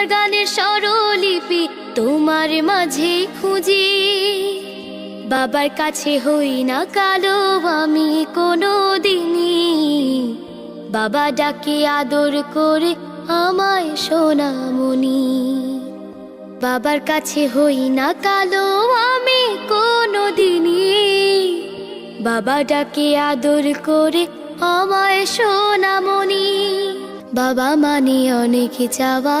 আমার গানের স্বরলিপি তোমার মাঝে খুঁজি। বাবার কাছে হই না কালো আমি কোনো দিনই বাবা ডাকে আদর করে আমায় সোনামণি। বাবার কাছে হই না কালো আমি কোনো দিনই বাবা ডাকে আদর করে আমায় সোনামণি। বাবা মানে অনেকে চাওয়া